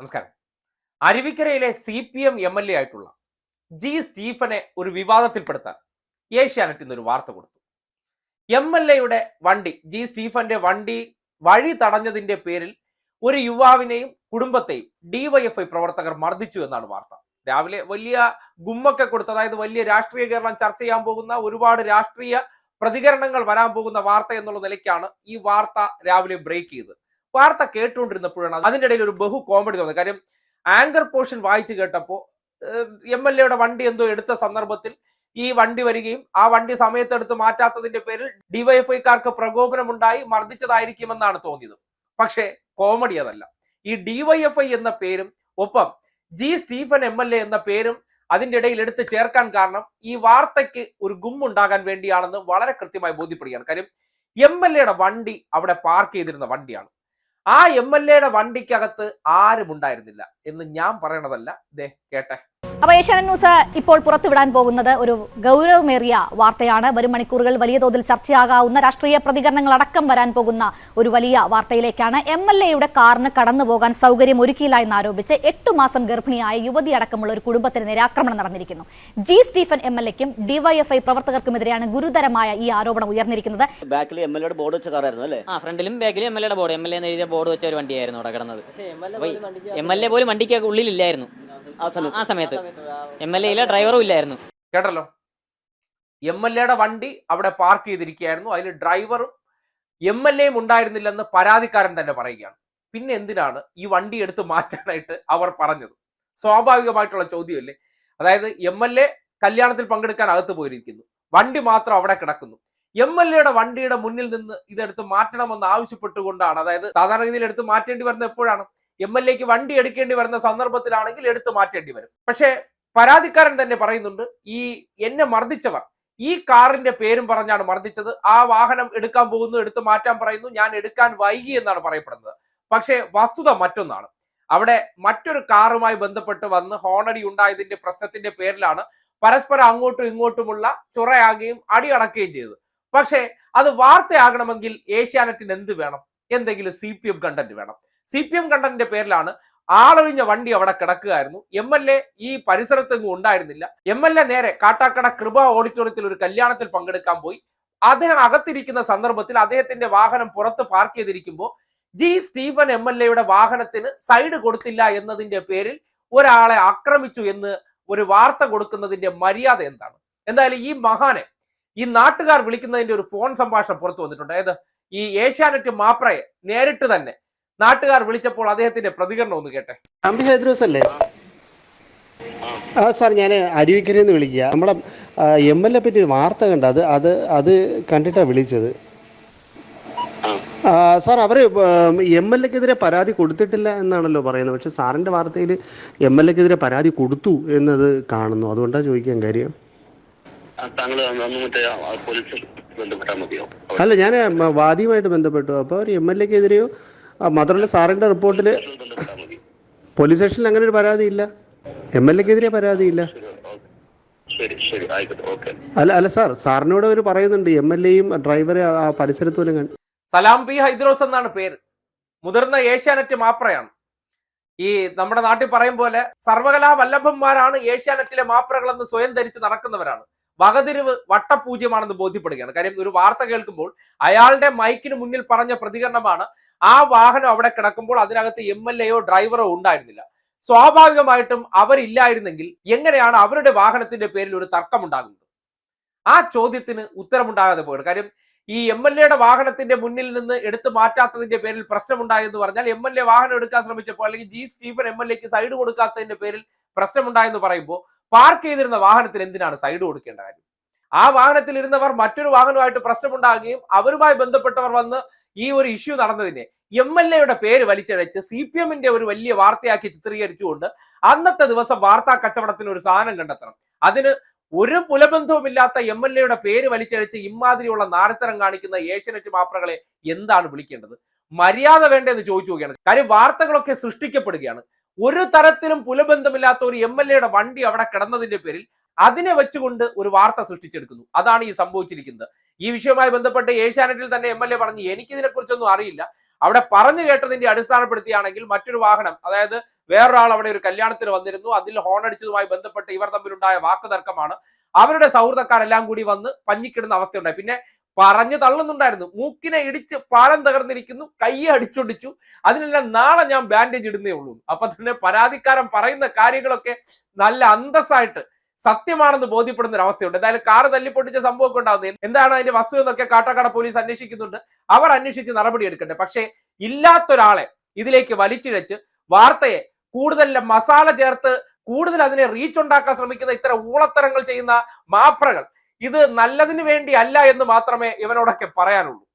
നമസ്കാരം. അരുവിക്കരയിലെ C P M M L A ആയിട്ടുള്ള G സ്റ്റീഫനെ ഒരു വിവാദത്തിൽപ്പെടുത്താൻ ഏഷ്യാനെറ്റ് ഇന്നൊരു വാർത്ത കൊടുത്തു. എം എൽ എയുടെ വണ്ടി ജി സ്റ്റീഫന്റെ വണ്ടി വഴി തടഞ്ഞതിന്റെ പേരിൽ ഒരു യുവാവിനെയും കുടുംബത്തെയും ഡിവൈഎഫ്ഐ പ്രവർത്തകർ മർദ്ദിച്ചു എന്നാണ് വാർത്ത. രാവിലെ വലിയ ഗുമ്മൊക്കെ കൊടുത്ത് അതായത് വലിയ രാഷ്ട്രീയ കേരളം ചർച്ച ചെയ്യാൻ പോകുന്ന ഒരുപാട് രാഷ്ട്രീയ പ്രതികരണങ്ങൾ വരാൻ പോകുന്ന വാർത്ത എന്നുള്ള നിലയ്ക്കാണ് ഈ വാർത്ത രാവിലെ ബ്രേക്ക് ചെയ്തത്. വാർത്ത കേട്ടുകൊണ്ടിരുന്നപ്പോഴാണ് അതിന്റെ ഇടയിൽ ഒരു ബഹു കോമഡി തോന്നുന്നത് കാര്യം ആങ്കർ പോർഷൻ വായിച്ചു കേട്ടപ്പോൾ എം എൽ എയുടെ വണ്ടി എന്തോ എടുത്ത സന്ദർഭത്തിൽ ഈ വണ്ടി വരികയും ആ വണ്ടി സമയത്തെടുത്ത് മാറ്റാത്തതിന്റെ പേരിൽ ഡിവൈഎഫ്ഐക്കാർക്ക് പ്രകോപനമുണ്ടായി മർദ്ദിച്ചതായിരിക്കുമെന്നാണ് തോന്നിയത്. പക്ഷേ കോമഡി അതല്ല. ഈ ഡിവൈഎഫ്ഐ എന്ന പേരും ഒപ്പം G Stephen M L A എന്ന പേരും അതിന്റെ ഇടയിൽ എടുത്ത് ചേർക്കാൻ കാരണം ഈ വാർത്തയ്ക്ക് ഒരു ഗുമ്മുണ്ടാകാൻ വേണ്ടിയാണെന്ന് വളരെ കൃത്യമായി ബോധ്യപ്പെടുകയാണ്. കാര്യം എം എൽ എയുടെ വണ്ടി അവിടെ പാർക്ക് ചെയ്തിരുന്ന വണ്ടിയാണ്. ആ എം എൽ എയുടെ വണ്ടിക്കകത്ത് ആരും ഉണ്ടായിരുന്നില്ല എന്ന് ഞാൻ പറയണതല്ല. ദേ കേട്ടെ. അപ്പൊ ഏഷ്യാനെറ്റ് ന്യൂസ് ഇപ്പോൾ പുറത്തുവിടാൻ പോകുന്നത് ഒരു ഗൗരവമേറിയ വാർത്തയാണ്. വരും മണിക്കൂറുകൾ വലിയ തോതിൽ ചർച്ചയാകാവുന്ന രാഷ്ട്രീയ പ്രതികരണങ്ങൾ അടക്കം വരാൻ പോകുന്ന ഒരു വലിയ വാർത്തയിലേക്കാണ് എം എൽ എയുടെ കാറിന് കടന്നു പോകാൻ സൗകര്യം ഒരുക്കിയില്ല എന്നാരോപിച്ച് എട്ടു മാസം ഗർഭിണിയായ യുവതി അടക്കമുള്ള ഒരു കുടുംബത്തിന് നേരെ ആക്രമണം നടന്നിരിക്കുന്നു. ജി സ്റ്റീഫൻ എം എൽ എക്കും ഡിവൈഎഫ്ഐ പ്രവർത്തകർക്കുമെതിരെയാണ് ഗുരുതരമായ ഈ ആരോപണം ഉയർന്നിരിക്കുന്നത്. ബാക്കിൽ എം എൽ എയുടെ ബോർഡ് വെച്ച കാറായിരുന്നു അല്ലേ? ആ ഫ്രണ്ടിലും ബാക്കിലും എം എൽ എയുടെ ബോർഡ്. എം എൽ എ എഴുതിയ ബോർഡ് വെച്ച ഒരു വണ്ടിയായിരുന്നു അവിടെ കിടന്നത്. എം എൽ എ പോലും വണ്ടിക്ക് ഉള്ളിലില്ലായിരുന്നു. ആ സമയത്ത്. സമയത്ത്. എം എൽ എയിലെ ഡ്രൈവറും ഇല്ലായിരുന്നു. കേട്ടല്ലോ? എം എൽ എയുടെ വണ്ടി അവിടെ പാർക്ക് ചെയ്തിരിക്കുകയായിരുന്നു. അതിൽ ഡ്രൈവറും എം എൽ എയും ഉണ്ടായിരുന്നില്ലെന്ന് പരാതിക്കാരൻ തന്നെ പറയുകയാണ്. പിന്നെ എന്തിനാണ് ഈ വണ്ടി എടുത്ത് മാറ്റാനായിട്ട് അവർ പറഞ്ഞത്? സ്വാഭാവികമായിട്ടുള്ള ചോദ്യമല്ലേ? അതായത് എം എൽ എ കല്യാണത്തിൽ പങ്കെടുക്കാൻ അകത്ത് പോയിരിക്കുന്നു. വണ്ടി മാത്രം അവിടെ കിടക്കുന്നു. എം എൽ എയുടെ വണ്ടിയുടെ മുന്നിൽ നിന്ന് ഇതെടുത്ത് മാറ്റണമെന്ന് ആവശ്യപ്പെട്ടുകൊണ്ടാണ്. അതായത് സാധാരണ രീതിയിൽ എടുത്ത് മാറ്റേണ്ടി വരുന്നത് എപ്പോഴാണ്? എം എൽ എക്ക് വണ്ടി എടുക്കേണ്ടി വരുന്ന സന്ദർഭത്തിലാണെങ്കിൽ എടുത്തു മാറ്റേണ്ടി വരും. പക്ഷേ പരാതിക്കാരൻ തന്നെ പറയുന്നുണ്ട് ഈ എന്നെ മർദ്ദിച്ചവർ ഈ കാറിന്റെ പേരും പറഞ്ഞാണ് മർദ്ദിച്ചത് ആ വാഹനം എടുക്കാൻ പോകുന്നു എടുത്തു മാറ്റാൻ പറയുന്നു ഞാൻ എടുക്കാൻ വൈകി എന്നാണ് പറയപ്പെടുന്നത്. പക്ഷേ വസ്തുത മറ്റൊന്നാണ്. അവിടെ മറ്റൊരു കാറുമായി ബന്ധപ്പെട്ട് വന്ന് ഹോണടി ഉണ്ടായതിന്റെ പ്രശ്നത്തിന്റെ പേരിലാണ് പരസ്പരം അങ്ങോട്ടും ഇങ്ങോട്ടുമുള്ള ചുറയാകുകയും അടിയടക്കുകയും ചെയ്തത്. പക്ഷേ അത് വാർത്തയാകണമെങ്കിൽ ഏഷ്യാനെറ്റിന് എന്ത് വേണം? എന്തെങ്കിലും സി പി എം കണ്ടന്റ് വേണം. സി പി എം കണ്ടന്റിന്റെ പേരിലാണ് ആളൊഴിഞ്ഞ വണ്ടി അവിടെ കിടക്കുകയായിരുന്നു. എം എൽ എ ഈ പരിസരത്തെങ്ങും ഉണ്ടായിരുന്നില്ല. എം എൽ എ നേരെ കാട്ടാക്കട കൃപ ഓഡിറ്റോറിയത്തിൽ ഒരു കല്യാണത്തിൽ പങ്കെടുക്കാൻ പോയി. അദ്ദേഹം അകത്തിരിക്കുന്ന സന്ദർഭത്തിൽ അദ്ദേഹത്തിന്റെ വാഹനം പുറത്ത് പാർക്ക് ചെയ്തിരിക്കുമ്പോൾ ജി സ്റ്റീഫൻ എം എൽ എയുടെ വാഹനത്തിന് സൈഡ് കൊടുത്തില്ല എന്നതിന്റെ പേരിൽ ഒരാളെ ആക്രമിച്ചു എന്ന് ഒരു വാർത്ത കൊടുക്കുന്നതിന്റെ മര്യാദ എന്താണ്? എന്തായാലും ഈ മഹാനെ ഈ നാട്ടുകാർ വിളിക്കുന്നതിന്റെ ഒരു ഫോൺ സംഭാഷണം പുറത്തു വന്നിട്ടുണ്ട്. അതായത് ഈ ഏഷ്യാനെറ്റ് മാപ്രയെ നേരിട്ട് തന്നെ നാട്ടുകാർ വിളിച്ചപ്പോൾ അദ്ദേഹത്തിന്റെ പ്രതികരണം ഒന്ന് കേട്ടെ. അമ്പി ഹൈദ്രോസ് അല്ലേ? ആ സാർ ഞാൻ അരുവിക്കരയിൽ നിന്ന് വിളിക്കുക. നമ്മളെ എം എൽ എ പറ്റി ഒരു വാർത്ത കണ്ട അത് അത് അത് കണ്ടിട്ടാണ് വിളിച്ചത്. സാർ അവർ എം എൽ എക്കെതിരെ പരാതി കൊടുത്തിട്ടില്ല എന്നാണല്ലോ പറയുന്നത്. പക്ഷെ സാറിന്റെ വാർത്തയിൽ എം എൽ എക്കെതിരെ പരാതി കൊടുത്തു എന്നത് കാണുന്നു. അതുകൊണ്ടാണ് ചോദിക്കാൻ കാര്യം. അല്ല ഞാൻ വാദിയുമായിട്ട് ബന്ധപ്പെട്ടു. അപ്പോൾ ഒരു എം എൽ എക്കെതിരെയോ മാത്രമല്ല സാറിന്റെ റിപ്പോർട്ടിൽ പോലീസ് സ്റ്റേഷനിൽ അങ്ങനെ ഒരു പരാതിയില്ല. എം എൽ എക്കെതിരെ പരാതിയില്ല. അല്ല അല്ല സാർ സാറിനോട് അവർ പറയുന്നുണ്ട് എം എൽ എയും ഡ്രൈവറെ ആ പരിസരത്ത് സലാം പി ഹൈദ്രോസ് എന്നാണ് പേര്. മുതിർന്ന ഏഷ്യാനെറ്റ് മാപ്രയാണ്. ഈ നമ്മുടെ നാട്ടിൽ പറയും പോലെ സർവകലാ വല്ലഭന്മാരാണ് ഏഷ്യാനെറ്റിലെ മാപ്രകളെന്ന് സ്വയം ധരിച്ച് നടക്കുന്നവരാണ്. വകതിരിവ് വട്ടപൂജ്യമാണെന്ന് ബോധ്യപ്പെടുകയാണ്. കാര്യം ഒരു വാർത്ത കേൾക്കുമ്പോൾ അയാളുടെ മൈക്കിന് മുന്നിൽ പറഞ്ഞ പ്രതികരണമാണ് ആ വാഹനം അവിടെ കിടക്കുമ്പോൾ അതിനകത്ത് എം എൽ എയോ ഡ്രൈവറോ ഉണ്ടായിരുന്നില്ല. സ്വാഭാവികമായിട്ടും അവരില്ലായിരുന്നെങ്കിൽ എങ്ങനെയാണ് അവരുടെ വാഹനത്തിന്റെ പേരിൽ ഒരു തർക്കമുണ്ടാകുന്നത്? ആ ചോദ്യത്തിന് ഉത്തരമുണ്ടാകാതെ പോയത് കാര്യം ഈ എം എൽ എയുടെ വാഹനത്തിന്റെ മുന്നിൽ നിന്ന് എടുത്തു മാറ്റാത്തതിന്റെ പേരിൽ പ്രശ്നമുണ്ടായെന്ന് പറഞ്ഞാൽ എം എൽ എ വാഹനം എടുക്കാൻ ശ്രമിച്ചപ്പോൾ അല്ലെങ്കിൽ ജി സ്റ്റീഫൻ എം എൽ എക്ക് സൈഡ് കൊടുക്കാത്തതിന്റെ പേരിൽ പ്രശ്നമുണ്ടായെന്ന് പറയുമ്പോൾ പാർക്ക് ചെയ്തിരുന്ന വാഹനത്തിൽ എന്തിനാണ് സൈഡ് കൊടുക്കേണ്ട കാര്യം? ആ വാഹനത്തിൽ ഇരുന്നവർ മറ്റൊരു വാഹനവുമായിട്ട് പ്രശ്നമുണ്ടാകുകയും അവരുമായി ബന്ധപ്പെട്ടവർ വന്ന് ഈ ഒരു ഇഷ്യൂ നടന്നതിനെ എം എൽ എയുടെ പേര് വലിച്ചഴച്ച് സി പി എമ്മിന്റെ ഒരു വലിയ വാർത്തയാക്കി ചിത്രീകരിച്ചുകൊണ്ട് അന്നത്തെ ദിവസം വാർത്താ കച്ചവടത്തിന് ഒരു സാധനം കണ്ടെത്തണം. അതിന് ഒരു പുലബന്ധവുമില്ലാത്ത എം എൽ എയുടെ പേര് വലിച്ചഴച്ച് ഇമാതിരിയുള്ള നാരത്തരം കാണിക്കുന്ന ഏഷ്യനെറ്റ് മാപ്രകളെ എന്താണ് വിളിക്കേണ്ടത്? മര്യാദ വേണ്ടെന്ന് ചോദിച്ചു നോക്കുകയാണ് കാര്യം വാർത്തകളൊക്കെ സൃഷ്ടിക്കപ്പെടുകയാണ്. ഒരു തരത്തിലും പുലബന്ധമില്ലാത്ത ഒരു എം എൽ എയുടെ വണ്ടി അവിടെ കിടന്നതിന്റെ പേരിൽ അതിനെ വെച്ചുകൊണ്ട് ഒരു വാർത്ത സൃഷ്ടിച്ചെടുക്കുന്നു. അതാണ് ഈ സംഭവിച്ചിരിക്കുന്നത്. ഈ വിഷയവുമായി ബന്ധപ്പെട്ട് ഏഷ്യാനെറ്റിൽ തന്നെ എം എൽ എ പറഞ്ഞു എനിക്കിതിനെ കുറിച്ചൊന്നും അറിയില്ല. അവിടെ പറഞ്ഞു കേട്ടതിന്റെ അടിസ്ഥാനപ്പെടുത്തിയാണെങ്കിൽ മറ്റൊരു വാഹനം അതായത് വേറൊരാൾ അവിടെ ഒരു കല്യാണത്തിന് വന്നിരുന്നു. അതിൽ ഹോണടിച്ചതുമായി ബന്ധപ്പെട്ട് ഇവർ തമ്മിലുണ്ടായ വാക്കുതർക്കമാണ്. അവരുടെ സൗഹൃദക്കാരെല്ലാം കൂടി വന്ന് പഞ്ഞിക്കിടുന്ന അവസ്ഥയുണ്ടായി. പിന്നെ പറഞ്ഞു തള്ളുന്നുണ്ടായിരുന്നു. മൂക്കിനെ ഇടിച്ച് പാലം തകർന്നിരിക്കുന്നു കയ്യെ അടിച്ചൊടിച്ചു. അതിനെല്ലാം നാളെ ഞാൻ ബാൻഡേജ് ഇടുന്നേ ഉള്ളൂ. അപ്പൊ തന്നെ പരാതിക്കാരൻ പറയുന്ന കാര്യങ്ങളൊക്കെ നല്ല അന്തസ്സായിട്ട് സത്യമാണെന്ന് ബോധ്യപ്പെടുന്ന ഒരു അവസ്ഥയുണ്ട് എന്തായാലും കാറ് തല്ലിപ്പൊട്ടിച്ച സംഭവമൊക്കെ ഉണ്ടാകുന്നത് എന്താണ് അതിന്റെ വസ്തു എന്നൊക്കെ കാട്ടാക്കട പോലീസ് അന്വേഷിക്കുന്നുണ്ട്. അവർ അന്വേഷിച്ച് നടപടി എടുക്കട്ടെ പക്ഷേ ഇല്ലാത്തൊരാളെ ഇതിലേക്ക് വലിച്ചിഴച്ച് വാർത്തയെ കൂടുതൽ മസാല ചേർത്ത് കൂടുതൽ അതിനെ റീച്ച് ഉണ്ടാക്കാൻ ശ്രമിക്കുന്ന ഇത്തരം ഊളത്തരങ്ങൾ ചെയ്യുന്ന മാപ്രകൾ ഇത് നല്ലതിന് വേണ്ടി അല്ല എന്ന് മാത്രമേ ഇവനോടൊക്കെ പറയാനുള്ളൂ.